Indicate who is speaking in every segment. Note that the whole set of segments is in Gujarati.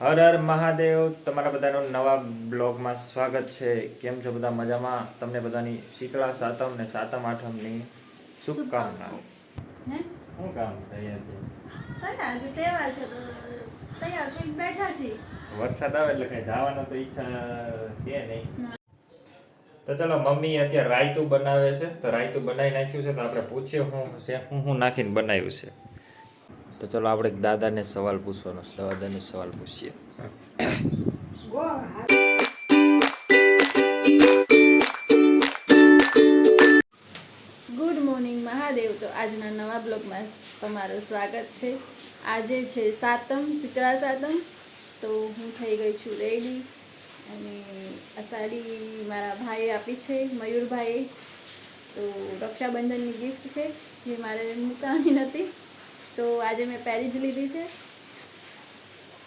Speaker 1: હર હર મહાદેવ તમારા બધાનું નવા બ્લોગમાં સ્વાગત છે. કેમ છો બધા મજામાં? તમને બધાની શીતળા સાતમ ને સાતમ આઠમની શુભકામના.
Speaker 2: હે?
Speaker 1: શું કામ તૈયાર છે?
Speaker 2: બેઠા
Speaker 1: વરસાદ આવે એટલે કઈ જવાનો તો ઈચ્છા છે નહીં. તો ચલો મમ્મી અત્યારે રાયતું બનાવે છે. તો રાયતું બનાવી નાખ્યું છે તો આપણે પૂછીએ શું છે હું શું નાખીને બનાવ્યું છે. તો ચલો આપણે દાદાને સવાલ પૂછવાનો દાદાને સવાલ પૂછીએ.
Speaker 2: Good morning Mahadev. તો આજના નવા બ્લોગમાં તમારું સ્વાગત છે. આજે છે સાતમ, ચિત્રા સાતમ. તો હું થઈ ગઈ છું રેડી. અને આ સાડી મારા ભાઈએ આપી છે, મયુરભાઈએ. તો રક્ષાબંધનની ગિફ્ટ છે, જે મારે મૂકવાની નથી. તો આજે મેં પહેરી જ લીધી છે.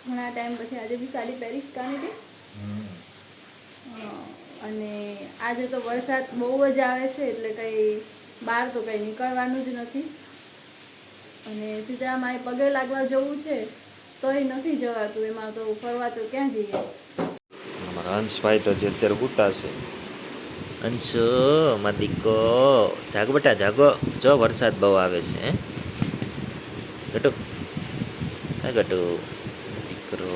Speaker 2: ઘણા ટાઈમ પછી આજે બી સાડી પહેરી કારણ કે અને આજે તો વરસાદ બહુ જ આવે છે, એટલે કંઈ બહાર તો કંઈ નીકળવાનું જ નથી. અને સીતારામાએ પગે લાગવા જવું છે, તોય નથી જવાતું. એમાં તો ફરવા તો ક્યાં જઈએ?
Speaker 1: અમારા હંસભાઈ તો જે અત્યારે ઉતા છે. હંસ દીકો જાગ બટા, જાગો. જો વરસાદ બહુ આવે છે ગટુ હે ગટુ દીકરો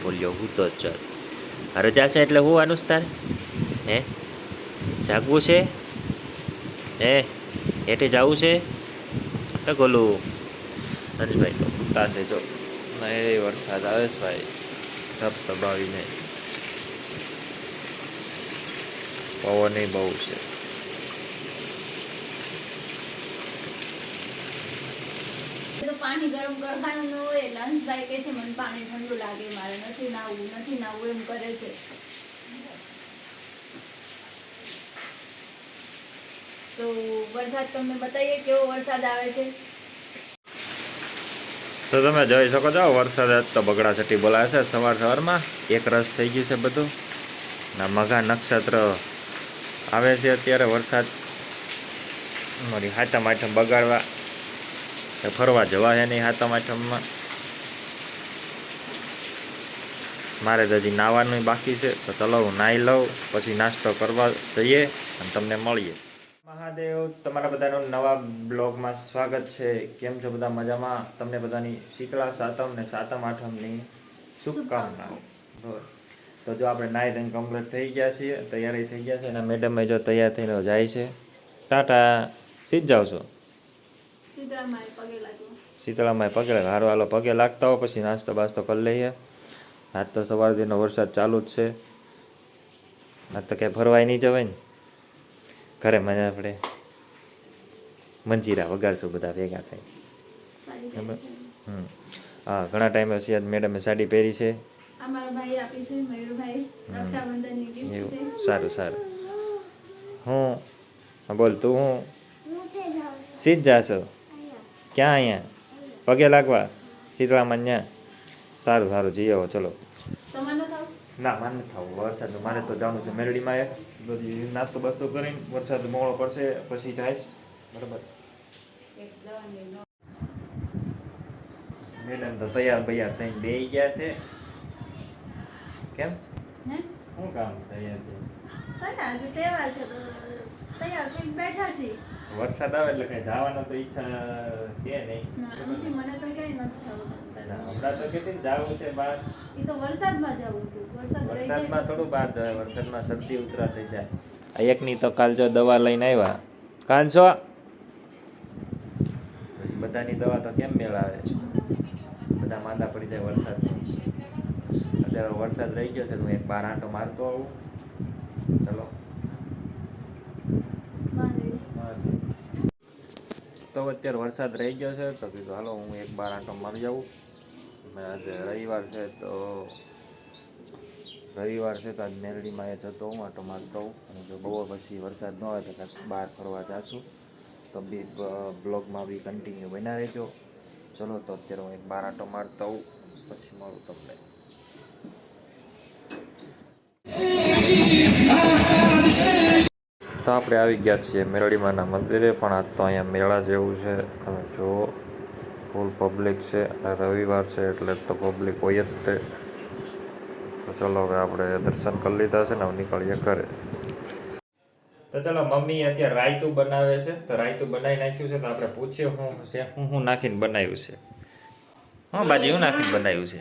Speaker 1: બોલ્યો હુતો જ ચાલ હારે જાશે એટલે હું આનું તારે હે જાગવું છે હે હેઠે જવું છે તો ગોલું હંસભાઈ તો પાસે જો એ વરસાદ આવે છે ભાઈ ધબ દબાવીને પવન બહુ છે
Speaker 2: તો પાણી ગરમ કરવાનું ન હોય. લંચભાઈ કહે છે, મને પાણી ઠંડુ લાગે, મારે નથી નાવું નથી નાવું એમ કરે છે. તો વરસાદ તમને બતાવીએ કેવો વરસાદ આવે છે?
Speaker 1: તો તમે જોઈ શકો છો, વરસાદ તો બગડા ચટી બોલાવે છે. સવાર સવારમાં એક રસ થઈ ગયું છે બધું. ના મઘા નક્ષત્ર આવે છે અત્યારે વરસાદ. મારી હાથમ આઠમ બગાડવા ફરવા જવા છે નહીં હાથમ આઠમમાં મારે તો હજી નાહવાનું બાકી છે, તો ચલો હું નાહી લઉં, પછી નાસ્તો કરવા જઈએ અને તમને મળીએ. મહાદેવ, તમારા બધાનું નવા બ્લોગમાં સ્વાગત છે. કેમ છો બધા મજામાં? તમને બધાની શીતળા સાતમ ને સાતમ આઠમની શુભકામનાઓ. તો જો આપણે નાહી ધોઈને કમ્પ્લીટ થઈ ગયા છીએ, તૈયારી થઈ ગયા છે અને મેડમે જો તૈયાર થઈને જાય છે. ટાટા. સીધ જાવ છો? શીતળામાં પગે લાગે હારો હાલો પગે લાગતા હો પછી નાસ્તો બાસ્તો કરી લઈએ. આજ તો સવારથીનો વરસાદ ચાલુ જ છે. આજ તો ક્યાંય ફરવાય નહીં જવાય ને. ઘરે મને આપણે મંજીરા વગાડશું બધા ભેગા થઈ
Speaker 2: છે.
Speaker 1: હમ. હા ઘણા ટાઈમે હશે આજ મેડમે સાડી પહેરી છે. એવું. સારું સારું. હું? હા, બોલ તું હું? સીધ જાશો ક્યાં અહીંયા? પગે લાગવા? શીતળામાં ત્યાં સારું સારું જઈ આવો ચલો.
Speaker 2: ન
Speaker 1: માન થવું. વરસાદ મારે તો જવાનું છે મેરડીમાં એક. બધી નાસ્તો બાસ્તો કરીને વરસાદ મોડો પડશે પછી જઈશ. બરાબર. મેડમ તો તૈયાર બૈયાર થઈને બે ગયા છે. કેમ? શું કામ તૈયાર છે?
Speaker 2: છે તૈયાર થઈને બેઠા છીએ.
Speaker 1: વરસાદ આવે એટલે કઈ જવાનો તો ઈચ્છા છે નહીં.
Speaker 2: મને તો ક્યાંય નથી જવું
Speaker 1: હમણાં તો કેટલી જવું છે બહાર.
Speaker 2: એ તો વરસાદમાં જવું વરસાદ
Speaker 1: વરસાદમાં થોડું બહાર જવાય વરસાદમાં શરદી ઉતરા થઈ જાય. આ એકની તો કાલ જો દવા લઈને આવ્યા. કાન છો પછી બધાની દવા તો કેમ મેળાવે? બધા માંદા પડી જાય વરસાદ અત્યારે વરસાદ રહી ગયો છે તો હું એક બાર આંટો મારતો આવું. ચલો. તો અત્યારે વરસાદ રહી ગયો છે, તો કીધું, હાલો, હું એક બાર આંટો મારી જાઉં. આજે રવિવાર છે, તો રવિવાર છે, તો આજ મેરડીમાં એ જતો હું, આંટો મારતો હોઉં અને જો બહુ પછી વરસાદ ન હોય, તો કાંઈક બહાર ફરવા જાશું. તો બી બ્લોગમાં બી કન્ટિન્યુ બના રહેજો. ચલો, તો અત્યારે હું એક બાર આંટો મારતો હોઉં પછી મળું તમને. તો આપણે આવી ગયા છીએ મેરડીમાના મંદિરે પણ આજ તો અહીંયા મેળા જેવું છે. તમે જુઓ ફૂલ પબ્લિક છે. અને રવિવાર છે એટલે તો પબ્લિક હોય જ તે. તો ચલો હવે આપણે દર્શન કરી લીધા છે ને હવે નીકળીએ ઘરે. તો ચલો મમ્મી અત્યારે રાયતું બનાવે છે. તો રાયતું બનાવી નાખ્યું છે. તો આપણે પૂછીએ હું છે હું હું નાખીને બનાવ્યું છે. હા બાજી હું નાખીને બનાવ્યું છે?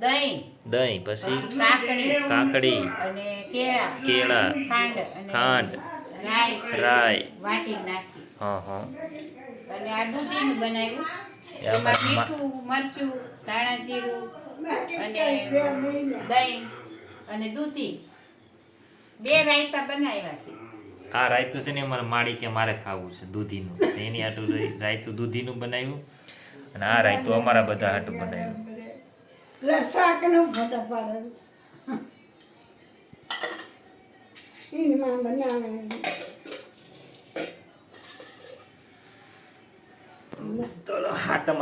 Speaker 3: દહીં.
Speaker 1: દહીં પછી?
Speaker 3: કાકડી.
Speaker 1: કાકડી.
Speaker 3: અને કેળા.
Speaker 1: કેળા.
Speaker 3: ખાંડ
Speaker 1: ખાંડ.
Speaker 3: રાઈ
Speaker 1: રાઈ.
Speaker 3: વાટી નાખી.
Speaker 1: હા હા.
Speaker 3: અને આ દૂધીનું બનાવ્યું.
Speaker 1: એમાં
Speaker 3: મીઠું મરચું ધાણા જીરું અને દહીં અને દૂધી. બે રાયતા બનાવ્યા છે.
Speaker 1: આ રાયતું છે ને મારે માડી કે મારે ખાવું છે દૂધીનું. એની આટલું રાયતું દૂધીનું બનાવ્યું અને આ રાયતું અમારા બધા હાટું બનાવ્યું.
Speaker 4: શાકનો ફોટો પાડે એમાં બનાવે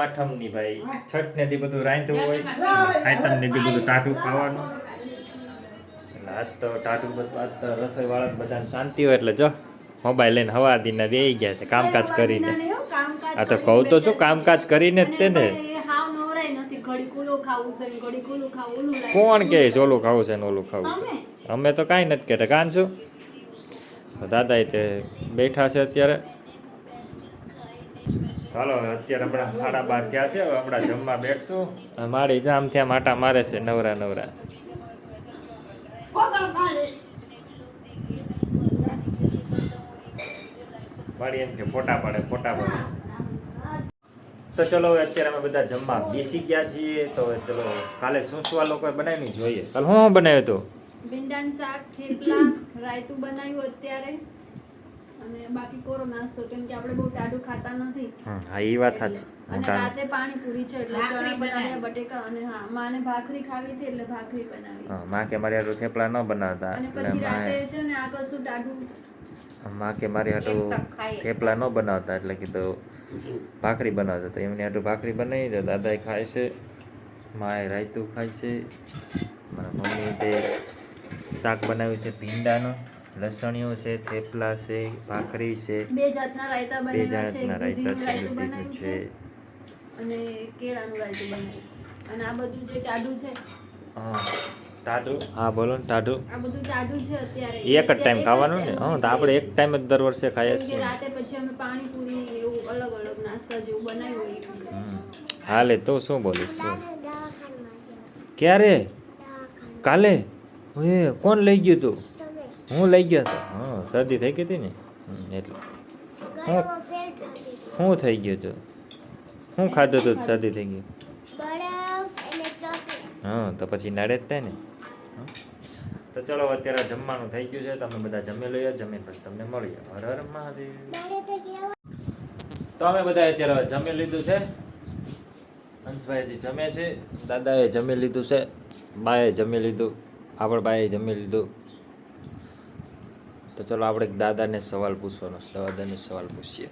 Speaker 1: આઠમની ભાઈ છઠ ને બધું રાયતું હોય આઠમ ને બધું ટાટું ખાવાનું એટલે આજ તો ટાટું બધું આજ તો રસોઈ વાળા બધાને શાંતિ હોય એટલે જો મોબાઈલ લઈને હવા દીને બેહી ગયા છે કામકાજ કરીને. આ તો કહું તો શું કામકાજ કરીને જ તે ને
Speaker 2: હાવ નવરાય નથી ઘડી કુલો ખાવું છે ને ઘડી કુલું ખાવું ઓલું લાગે.
Speaker 1: કોણ કે છે ઓલું ખાવું છે ને ઓલું ખાવું છે? અમે તો કાંઈ નથી કહેતા. કાન છું? દાદા તે બેઠા છે અત્યારે. ચાલો અત્યારે હમણાં સાડા બાર થયા છે. હવે હમણાં જમવા બેઠશું. અને મારી જામ ત્યાં માટા મારે છે નવરા નવરા. મારી એમ કે ફોટા પાડે ફોટા પાડે. તો ચલો હવે અત્યારે અમે બધા જમવા બેસી ગયા છીએ. તો ચલો કાલે શું શું આ લોકોએ બનાવ્યું જોઈએ? કાલે હું બનાવ્યો હતું?
Speaker 2: ભીંડાનું શાક થેપલા રાયતું બનાવ્યું અત્યારે. અને બાકી કોરો નાસ્તો કેમ કે આપણે બહુ ટાઢું ખાતા નથી.
Speaker 1: હા એ વાત સાચી.
Speaker 2: અને રાતે પાણી પાણીપુરી છે એટલે ચણા બનાવ્યા બટેકા અને હા માને ભાખરી ખાવી હતી એટલે ભાખરી બનાવી.
Speaker 1: હા, માં કે મારી હાટું થેપલા ન બનાવતા
Speaker 2: અને
Speaker 1: એટલે
Speaker 2: પછી રાતે છે ને આ કશું ટાઢું
Speaker 1: માં કે મારી હાટું. થેપલા ન બનાવતા એટલે કીધું ભાખરી બનાવતા તો એમની હાટું ભાખરી બનાવી દે દાદાએ ખાય છે માએ રાયતું ખાય છે મારા મમ્મી તે શાક બનાવ્યું છે ભીંડાનું લસણિયું છે થેપલા છે ભાખરી છે.
Speaker 2: બે જાતના રાયતા
Speaker 1: બે જાતના રાયતા છે દૂધીનું છે.
Speaker 2: છે અને કેળાનું રાયતું બનાવ્યું અને આ બધું જે ટાઢું છે
Speaker 1: હા. ટાઢું? હા બોલો ને ટાઢું.
Speaker 2: આ બધું ટાઢું છે અત્યારે.
Speaker 1: એક જ ટાઈમ ખાવાનું ને? હા તો આપણે એક ટાઈમ જ દર વર્ષે ખાઈએ છીએ.
Speaker 2: રાતે પછી અમે પાણીપુરી એવું અલગ અલગ નાસ્તા જેવું બનાવ્યું હોય
Speaker 1: હાલે તો શું બોલીશ શું? ક્યારે? કાલે? એ કોણ લઈ ગયું તું? હું લઈ ગયો હતો હા શરદી થઈ ગઈ હતી ને? એટલે. હું શું થઈ ગયો હતું હું ખાધો તો શરદી થઈ ગઈ? હા તો પછી નડે જ થાય ને. હં? તો ચલો અત્યારે જમવાનું થઈ ગયું છે. તમે બધા જમી લઈએ જમીન પછી તમને મળીએ. હર હર મહાદેવ. તો અમે બધા અત્યારે જમી લીધું છે. હંસભાઈજી જમે છે. દાદાએ જમી લીધું છે. બાએ જમી લીધું. આપણે ભાઈ જમી લીધું. તો ચલો આપણે દાદાને સવાલ પૂછવાનો છે. દાદાને સવાલ પૂછીએ.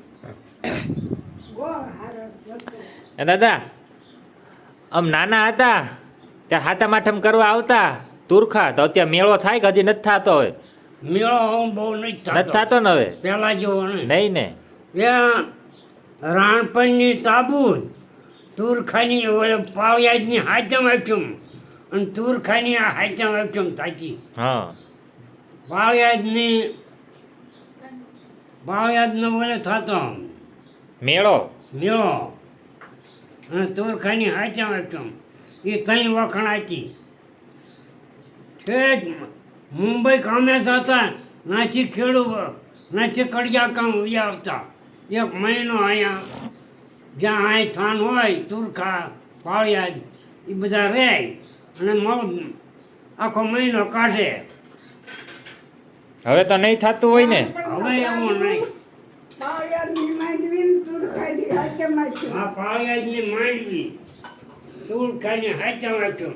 Speaker 1: એ દાદા આમ નાના હતા ત્યાં હાથા માઠમ કરવા આવતા તુરખા તો અત્યારે મેળો થાય કે હજી નથી થતો હવે?
Speaker 5: મેળો બહુ નથી થતો
Speaker 1: ને હવે?
Speaker 5: પેલા જેવો
Speaker 1: નહીં. ને?
Speaker 5: ત્યાં રાણપણની તાબૂત તુરખાની પાળિયાજની હાચમ આપ્યું. અને તુરખાની આ હાચમ આપ્યું થાકી.
Speaker 1: હા.
Speaker 5: પાળિયાજની પાળિયાજનો ઓલે થતો
Speaker 1: મેળો.
Speaker 5: મેળો. અને તુરખાની હાચમ આપ્યું એ ત્રણ વખણાતી ઠેઠ મુંબઈ કામે થતા નાચી ખેડૂ નાચી કડિયા કામ ઉયા આવતા. એક મહિનો અહીંયા જ્યાં અહીં થાન હોય તુરખા પાળિયાદ એ બધા રહે અને મગ આખો મહિનો કાઢે.
Speaker 1: હવે તો નહીં થતું હોય ને?
Speaker 5: હવે એવું નહીં.
Speaker 4: પાવડિયાની માંડવીને તુરખાઈની હાથેમાં
Speaker 5: ખાઈને હાચા વાંચ્યો.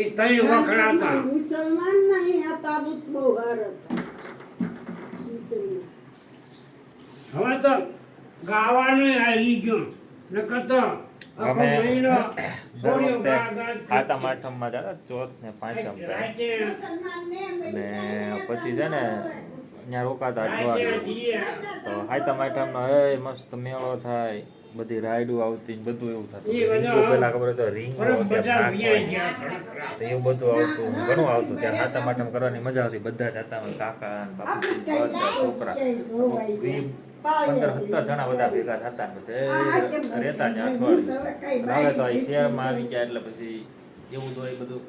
Speaker 5: એ ત્રણ વખણાતા.
Speaker 4: મુસલમાન નહીં આ તાબૂત બહુ હાર.
Speaker 5: હવે તો ગાવાનું આવી ગયું. નકર તો
Speaker 1: અમે દર વખતે
Speaker 5: જ
Speaker 1: હાથમ આઠમમાં જતા ચોથ ને પાંચમ ને પછી છે ને ત્યાં રોકાતા અઠવાડિયું તો હાથમ આઠમનો એ મસ્ત મેળો થાય. બધી રાઈડું આવતી બધું એવું થતું. પહેલા ખબર તો રીંગો. તો એવું બધું આવતું ઘણું આવતું. ત્યાં હાથમ માટમ કરવાની મજા આવતી. બધા જતા હોય કાકા છોકરા. પંદર સત્તર જણા બધા ભેગા થતા રહેતા ને અઠવાડિયું. હવે તો અહીં શહેરમાં આવી ગયા એટલે પછી એવું તો એ બધું.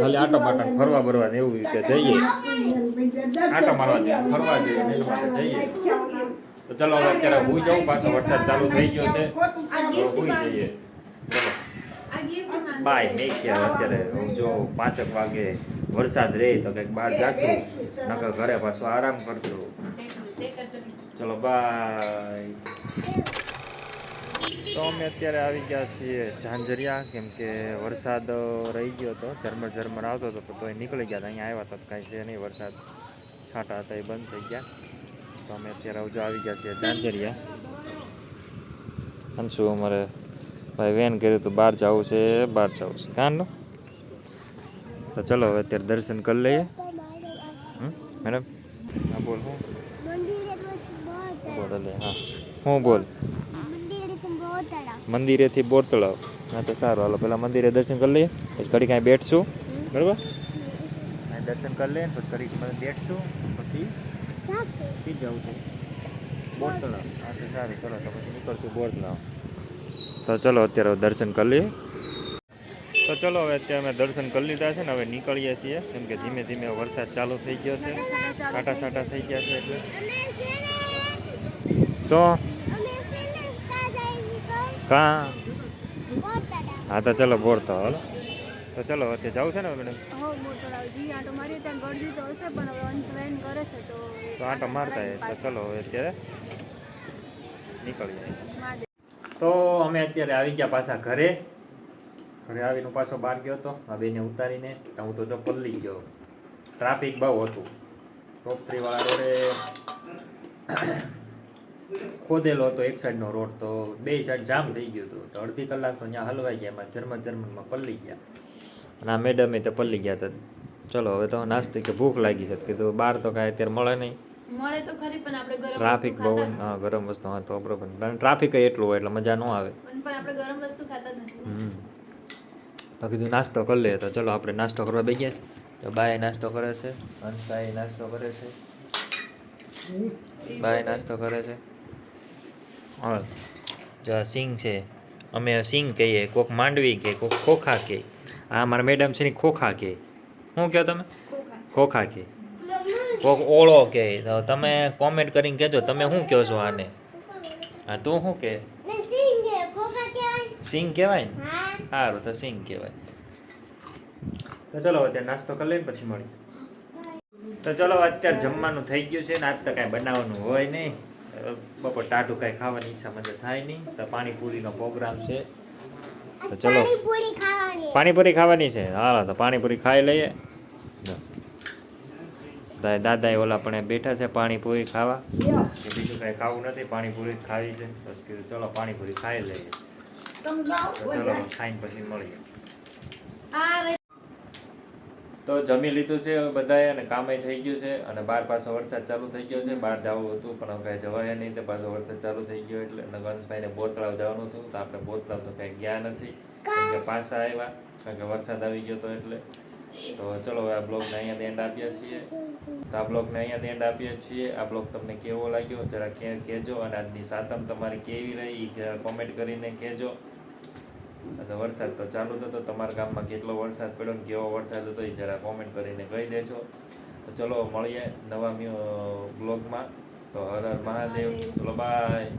Speaker 1: ખાલી આટો ને ફરવા બરવા ને એવું રીતે જઈએ. આટો મારવા જઈએ ફરવા જઈએ ને માટે જઈએ. તો ચલો હવે અત્યારે હું જાઉં પાછો વરસાદ ચાલુ થઈ ગયો છે. તો હુઈ જઈએ. ચલો બાય નહીં ક્યાં અત્યારે હું જો પાંચક વાગે વરસાદ રહે તો કંઈક બહાર જાશું. નકર ઘરે પાછો આરામ કરશું. ચલો બાય તો અમે અત્યારે આવી ગયા છીએ ઝાંઝરિયા, કેમ કે વરસાદ રહી ગયો હતો, ઝરમર ઝરમર આવતો હતો તો એ નીકળી ગયા હતા. અહીંયા આવ્યા હતા કાંઈ છે નહીં, વરસાદ છાંટા હતા, એ બંધ થઈ ગયા. તો અમે અત્યારે હજુ આવી ગયા છીએ ઝાંઝરિયા. અંશુ અમારે ભાઈ વેન કર્યું હતું, બહાર જવું છે, બહાર જવું છે. કાનનું તો ચલો, હવે અત્યારે દર્શન કરી લઈએ. મેડમ? હા, બોલ, હું? હા. હું બોલ? મંદિરેથી બોર તળાવ. હા તો સારું. હાલો પેલા મંદિરે દર્શન કરી લઈએ. પછી ઘડી કાંઈ બેઠશું. બરાબર? દર્શન કરી લઈએ પછી ઘડી બેઠશું. પછી જવું છે? બોર તળાવ. હા તો સારું. ચલો તો પછી નીકળશું બોર તળાવ. તો ચલો અત્યારે દર્શન કરી લઈએ. તો ચલો હવે અત્યારે અમે દર્શન કરી લીધા છે ને હવે નીકળીએ છીએ. કેમ કે ધીમે ધીમે વરસાદ ચાલુ થઈ ગયો છે. કાંટા છાંટા થઈ ગયા છે એટલે. કાં? હા તો ચલો બોર તો હાલો. તો ચલો અત્યારે જવું છે ને મેડમ?
Speaker 2: તો
Speaker 1: આટો મારતા તો ચલો હવે અત્યારે નીકળીએ.
Speaker 2: જાય
Speaker 1: તો અમે અત્યારે આવી ગયા પાછા ઘરે. ઘરે આવીને પાછો બહાર ગયો હતો આ બેને ઉતારીને તો હું તો જો પલ્લી ગયો. ટ્રાફિક બહુ હતું. ટોપ થ્રી વાળા રોડે ખોદેલો હતો એક સાઈડનો રોડ તો બે સાઈડ જામ થઈ ગયું હતું. તો અડધી કલાક તો ત્યાં હલવાઈ ગયા એમાં જર્મન જર્મનમાં પલ્લી ગયા. અને આ મેડમે તો પલ્લી ગયા હતા. ચલો હવે તો નાસ્તી કે ભૂખ લાગી છે. કીધું બહાર તો કાંઈ અત્યારે મળે નહીં.
Speaker 2: મળે તો ખરી પણ આપણે ગરમ
Speaker 1: ટ્રાફિક બહુ હા ગરમ વસ્તુ હા તો બરોબર. પણ ટ્રાફિક એટલું હોય એટલે મજા ન આવે.
Speaker 2: પણ આપણે ગરમ વસ્તુ ખાતા નથી.
Speaker 1: હમ કીધું નાસ્તો કરી લે તો ચલો આપણે નાસ્તો કરવા બે ગયા છે તો બાય નાસ્તો કરે છે અંશાઈ નાસ્તો કરે છે. બાય નાસ્તો કરે છે. હા જો આ સિંગ છે અમે સિંગ કહીએ કોક માંડવી કે કોક ખોખા કે. આ મારા મેડમ છે ને ખોખા કે. શું કહો તમે? ખોખા કે. કોક ઓળો કે. તો તમે કોમેન્ટ કરીને કહેજો તમે શું કહો છો આને? હા તું શું કે સિંગ કહેવાય ને? સારું તો સિંગ કહેવાય. તો ચલો અત્યારે નાસ્તો કરી લઈને પછી મળી તો ચલો અત્યારે જમવાનું થઈ ગયું છે ને આજ તો કાંઈ બનાવવાનું હોય નહીં. બપોર ટાઢું કાંઈ ખાવાની ઈચ્છા મને થાય નહીં. તો પાણીપુરીનો પ્રોગ્રામ છે. તો ચલો પાણીપુરી ખાવાની. છે. હાલો તો પાણીપુરી ખાઈ લઈએ. દાદા દાદાએ ઓલા પણ બેઠા છે પાણીપુરી ખાવા. બીજું કાંઈ ખાવું નથી પાણીપુરી જ ખાવી છે. તો કીધું ચલો પાણીપુરી ખાઈ લઈએ. ખાઈને પછી તો જમી લીધું છે હવે બધાએ અને કામે થઈ ગયું છે અને બાર પાછો વરસાદ ચાલુ થઈ ગયો છે. બહાર જવું હતું, પણ હવે જવાય નહીં તો પાછો વરસાદ ચાલુ થઈ ગયો એટલે અને ગણેશભાઈને બોર તળાવ જવાનું હતું. તો આપણે બોર તો કંઈ ગયા નથી. કેમ કે પાછા આવ્યા કારણ કે વરસાદ આવી ગયો હતો એટલે. તો ચલો હવે આ બ્લોગને અહીંયા એન્ડ આપીએ છીએ. તો આ બ્લોગને અહીંયા એન્ડ આપીએ છીએ. આ બ્લોગ તમને કેવો લાગ્યો, જરા કહેજો. અને આજની સાતમ તમારી કેવી રહી, જરા કોમેન્ટ કરીને કહેજો. વરસાદ તો ચાલુ હતો. તમારા ગામમાં કેટલો વરસાદ પડ્યો ને કેવો વરસાદ હતો એ જરા કોમેન્ટ કરીને કહી દેજો. તો ચલો મળીએ નવા બ્લોગમાં તો હર હર મહાદેવ. ચલો બાય